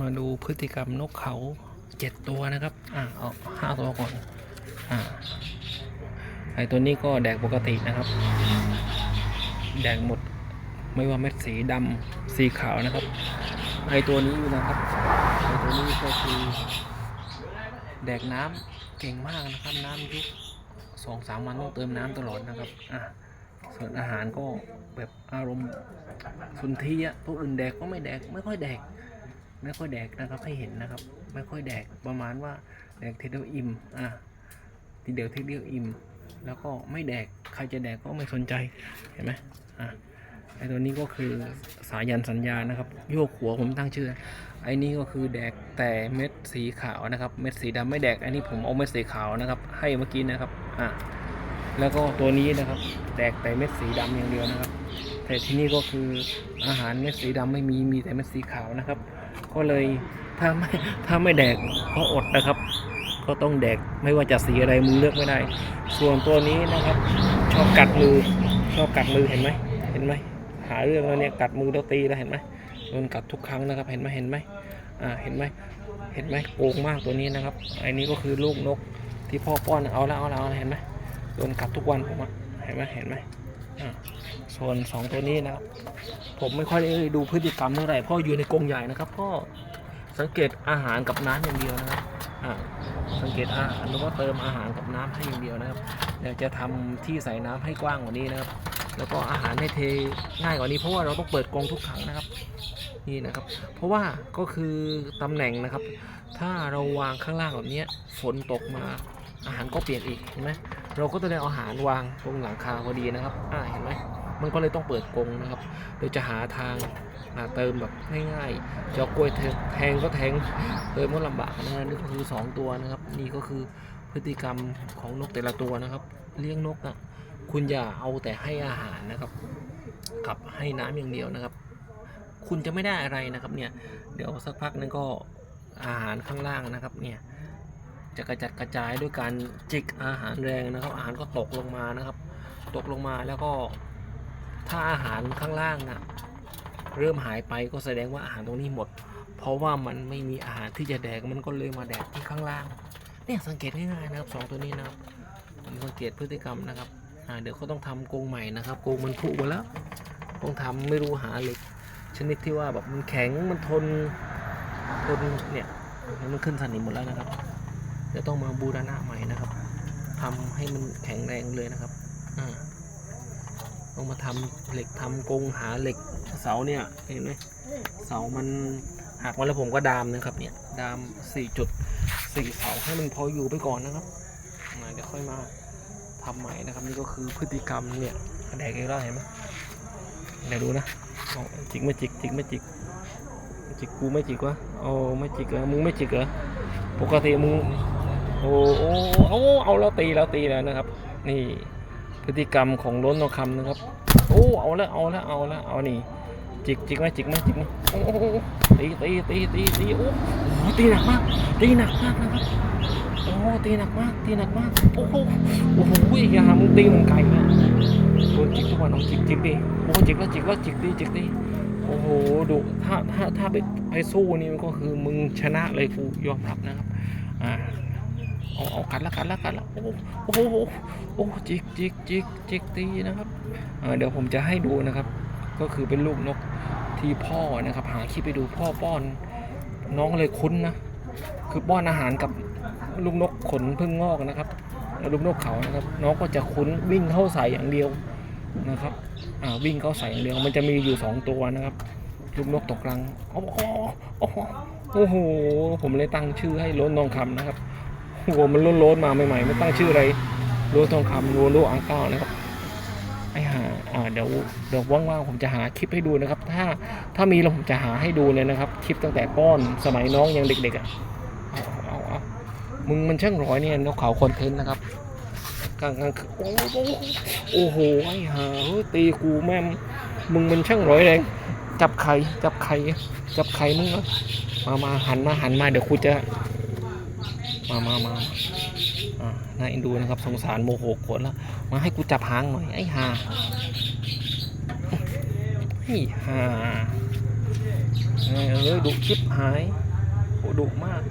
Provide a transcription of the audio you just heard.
มาดูพฤติกรรมนกเขาเจ็ดตัวนะครับ อ่าเอาห้าตัวก่อน อ่า ไอตัวนี้ก็แดกปกตินะครับ แดกหมด ไม่ว่าเม็ดสีดำสีขาวนะครับ ไอตัวนี้นะครับ ไอตัวนี้ก็คือแดกน้ำเก่งมากนะครับ น้ำยุกสองสามวันต้องเติมน้ำตลอดนะครับ อะส่วนอาหารก็แบบอารมณ์สุนทรีย์อะพวกอื่นแดกก็ไม่แดกไม่ค่อยแดก ไม่ค่อยแดกนะครับให้เห็นนะครับ ไม่ค่อยแดกประมาณว่าแดกทีเดียวอิ่มอะทีเดียวทีเดียวอิ่ม แล้วก็ไม่แดกใครจะแดกก็ไม่สนใจเห็นไหมอะไอตัวนี้ก็คือสายันสัญญานะครับโยกหัวผมตั้งชื่อ ไอ้นี่ก็คือแดกแต่เม็ดสีขาวนะครับ เม็ดสีดำไม่แดกอันนี้ผมเอาเม็ดสีขาวนะครับ ให้เมื่อกี้นะครับอะแล้วก็ตัวนี้นะครับ แดกแต่เม็ดสีดำอย่างเดียวนะครับ แต่ที่นี่ก็คืออาหารเม็ดสีดำไม่มีมีแต่เม็ดสีขาวนะครับ ก็เลยถ้าไม่ถ้าไม่แดกก็อดนะครับ ก็ต้องแดกไม่ว่าจะสีอะไรมือเลือกไม่ได้ ส่วนตัวนี้นะครับ ชอบกัดมือ ชอบกัดมือเห็นไหมเห็นไหมหาเรื่องแล้วเนี่ยกัดมือแล้วตีแล้วเห็นไหมโดนกัดทุกครั้งนะครับ เห็นไหมเห็นไหมอ่าเห็นไหมเห็นไหมโกงมากตัวนี้นะครับไอ้นี้ก็คือลูกนกที่พ่อป้อนเอาแล้วเอาแล้วเอาแล้วเห็นไหมโดนกัดทุกวันผมอะเห็นไหมเห็นไหมอ่า ส่วนสองตัวนี้นะครับ ผมไม่ค่อยได้ดูพฤติกรรมเท่าไหร่เพ่ออยู่ในกรงใหญ่นะครับก็สังเกตอาหารกับน้ำอย่างเดียวนะครับสังเกตอาหารแล้วก็เติมอาหารกับน้ำให้อย่างเดียวนะครับเดี๋ยวจะทำที่ใส่น้ำให้กว้างกว่านี้นะครับ แล้วก็อาหารให้เทง่ายกว่านี้เพราะว่าเราต้องเปิดกรงทุกครั้งนะครับ นี่นะครับ เพราะว่าก็คือตำแหน่งนะครับ ถ้าเราวางข้างล่างแบบนี้ฝนตกมาอาหารก็เปลี่ยนอีกเห็นไหมเราก็ต้องได้เอาอาหารวางตรงหลังคาพอดีนะครับอ่าเห็นไหม มันก็เลยต้องเปิดกรงนะครับเดี๋ยจะหาทางมาเติมแบบง่ายๆจะเอากล้วยแทงก็แทงเติมก็ลำบากนะนี่ก็คือสองตัวนะครับ นี่ก็คือพฤติกรรมของนกแต่ละตัวนะครับ เลี้ยงนกอะคุณอย่าเอาแต่ให้อาหารนะครับกับให้น้ำอย่างเดียวนะครับ คุณจะไม่ได้อะไรนะครับเนี่ยเดี๋ยวสักพักนึงก็อาหารข้างล่างนะครับเนี่ยจะกระจัดกระจายด้วยการจิกอาหารแรงนะครับ อาหารก็ตกลงมานะครับ ตกลงมาแล้วก็ ถ้าอาหารข้างล่างนะเริ่มหายไปก็แสดงว่าอาหารตรงนี้หมด เพราะว่ามันไม่มีอาหารที่จะแดกมันก็เลยมาแดกที่ข้างล่างเนี่ยสังเกตง่ายๆนะครับสองตัวนี้นะครับผมสังเกตพฤติกรรมนะครับเดี๋ยวเขาต้องทำกรงใหม่นะครับกรงมันผุหมดแล้วต้องทำไม่รู้หาเหล็กชนิดที่ว่าแบบมันแข็งมันทนทนเนี่ยมันขึ้นสนิมหมดแล้วนะครับเดี๋ยวต้องมาบูรณะใหม่นะครับทำให้มันแข็งแรงเลยนะครับอ่า ต้องมาทำเหล็กทำกรงหาเหล็กเสาเนี่ยเห็นไหมเสามันหักมาแล้วผมก็ดามนะครับเนี่ยดามสี่จุดสี่เสาให้มันพออยู่ไปก่อนนะครับเดี๋ยวค่อยมาทำใหม่นะครับนี่ก็คือพฤติกรรมเนี่ยแดกอีกแล้วเห็นไหมเดี๋ยวดูนะจิกไม่จิกจิกไม่จิกจิกกูไม่จิกวะโอ้ไม่จิกเหรอมึงไม่จิกเหรอปกติมึงโอ้โอ้โอ้เอาแล้วตีแล้วตีแล้วนะครับ นี่ พฤติกรรมของล้นทองคำนะครับ โอ้เอาแล้วเอาแล้วเอาแล้วเอานี่จิกจิกไหมจิกไหมจิกไหมโอ้ตีตีตีตีตีโอ้โหตีหนักมากตีหนักมากนะครับโอ้ตีหนักมากตีหนักมากโอ้โหโอ้โหอย่าหามึงตีเหมือนไก่นะโดนจิกทุกวันน้องจิกจิกดิโอ้จิกแล้วจิกแล้วจิกดิจิกดิโอ้โหดุถ้าถ้าถ้าไปไปสู้นี่มันก็คือมึงชนะเลยกูยอมรับนะครับ เอาเอากัดละกัดละกัดละโอ้โหโอ้โหโอ้โหจิกจิกจิกจิกตีนะครับเดี๋ยวผมจะให้ดูนะครับ ก็คือเป็นลูกนกที่พ่อนะครับ หาคลิปไปดูพ่อป้อน น้องเลยคุ้นนะคือป้อนอาหารกับลูกนกขนพึ่งงอกนะครับแล้วลูกนกเขานะครับ น้องก็จะคุ้นวิ่งเข้าใส่อย่างเดียวนะครับอ่าวิ่งเข้าใส่อย่างเดียวมันจะมีอยู่สองตัวนะครับลูกนกตกรังโอ้โหโอ้โหผมเลยตั้งชื่อให้ล้นทองคำนะครับ โอ้โหมันล้นล้นๆมาใหม่ๆไม่ตั้งชื่ออะไรล้นทองคำโลโลอังเก้านะครับไอหาอ่าเดี๋ยวเดี๋ยวว่างๆผมจะหาคลิปให้ดูนะครับ ถ้าถ้ามีเราผมจะหาให้ดูเลยนะครับ คลิปตั้งแต่ป้อนสมัยน้องยังเด็กๆอะเอาเอาเอามึงมันช่างร้อยเนี่ยนกเขาคอนเทนต์นะครับกลางกลางโอ้โหโอ้โหไอ้ห่าตีกูแม่มมึงมันช่างร้อยแรงจับไข่จับไข่จับไข่มึงมามาหันมาหันมาเดี๋ยวกูจะ มามามาอ่าน่าเอ็นดูนะครับ สงสารโมโหโกรธแล้ว มาให้กูจับหางหน่อย ไอ้ห่าไอ้ห่าเออดุคลิปหายโหดุมาก